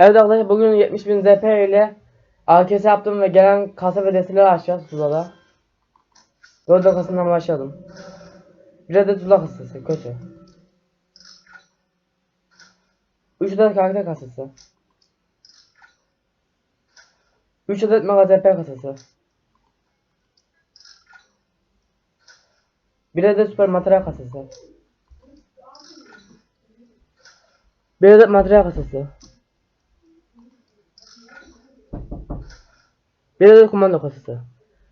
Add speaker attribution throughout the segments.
Speaker 1: Evet arkadaşlar bugün 70.000 ZP ile AKS yaptım ve gelen kasa ve desteleri açacağız Zula'da. Golden kasından başlayalım. Bir adet Zula kasası kötü. 3 adet karakter kasası. 3 adet Mega ZP kasası. Bir adet süper materyal kasası. Bir adet materyal kasası. Bir adet kumanda kasası.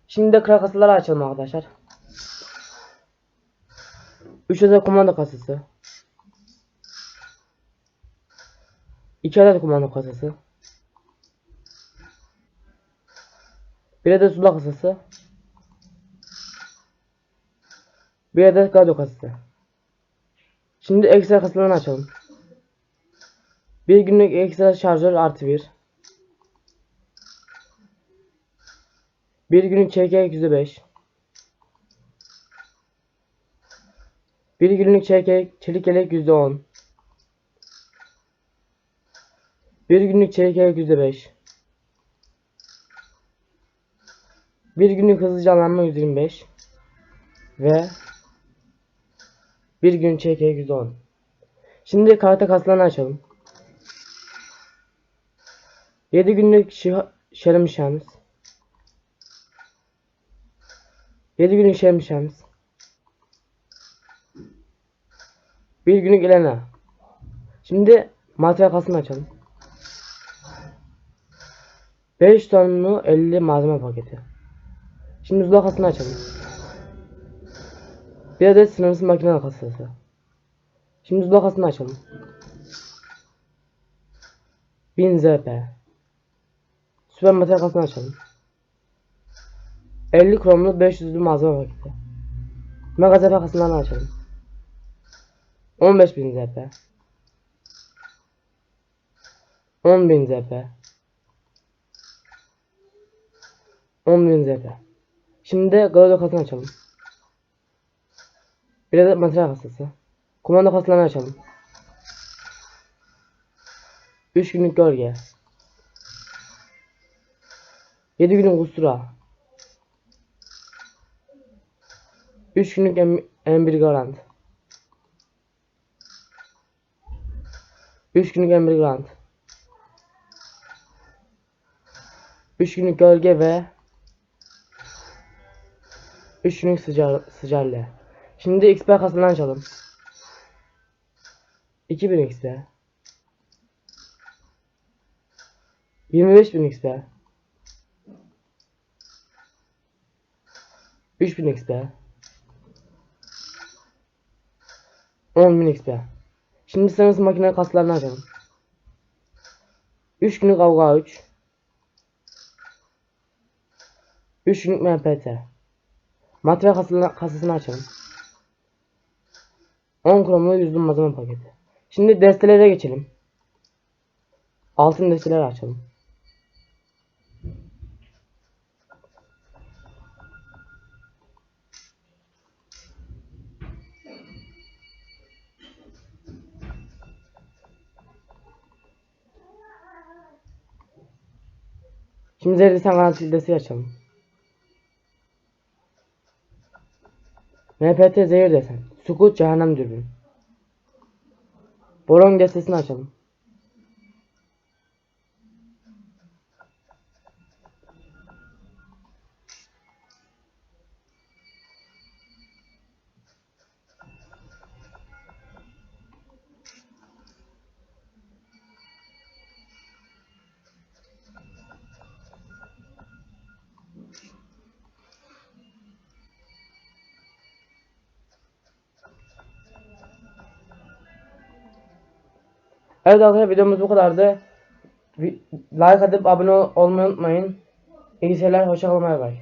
Speaker 1: Şimdi de kral açalım arkadaşlar. 3 adet kumanda kasası. 2 adet kumanda kasası. Bir adet sula kasası. Bir adet gado kasası. Şimdi ekstra kasalarını açalım. Bir günlük ekstra şarjör artı bir. Bir günlük çeyrek yüzde beş. Bir günlük çeyrek çelik yelek yüzde on. Bir günlük yelek yüzde beş. Bir günlük hızlı canlanma yüzde yirmi beş. Ve bir gün yelek yüzde on. Şimdi karta kaslarını açalım. 7 günlük şi- şerem işemiz. 7 günlük şerem işemiz. 1 günlük Elena. Şimdi materyal kasını açalım. 5 tonlu 50 malzeme paketi. Şimdi zula kasını açalım. Bir adet sınırsız makine kasası. Şimdi zula kasını açalım. 1000 ZP. Süper materyal kasını açalım. 50 kromlu 500'lü malzeme paketi. Mega ZP kasından açalım. 15.000 ZP. 10.000 ZP. 10.000 ZP. Şimdi de kasını açalım. Bir adet materyal kasası. Kumanda kasalarını açalım. 3 günlük gölge. 7 günlük ustura. 3 günlük em M1 garant. 3 günlük M1 garant. 3 günlük gölge ve 3 günlük sıcar sıcarlı. Şimdi XP kasından açalım. 2000 XP. 25.000 XP. 3000 XP. 10.000 XP. Şimdi sınırsız makine kaslarını açalım. 3 günlük kavga 3. 3 günlük MPT. Materyal kasasını, kasasını açalım. 10 kromlu yüzlü malzeme paketi. Şimdi destelere geçelim. Altın desteleri açalım. Şimdi Zerdistan garantili desteği açalım. MPT zehir desen. Sukut cehennem dürbün. Boron destesini açalım. Evet arkadaşlar videomuz bu kadardı. Like atıp abone ol- olmayı unutmayın. İyi seyirler, hoşçakalın, bay bay.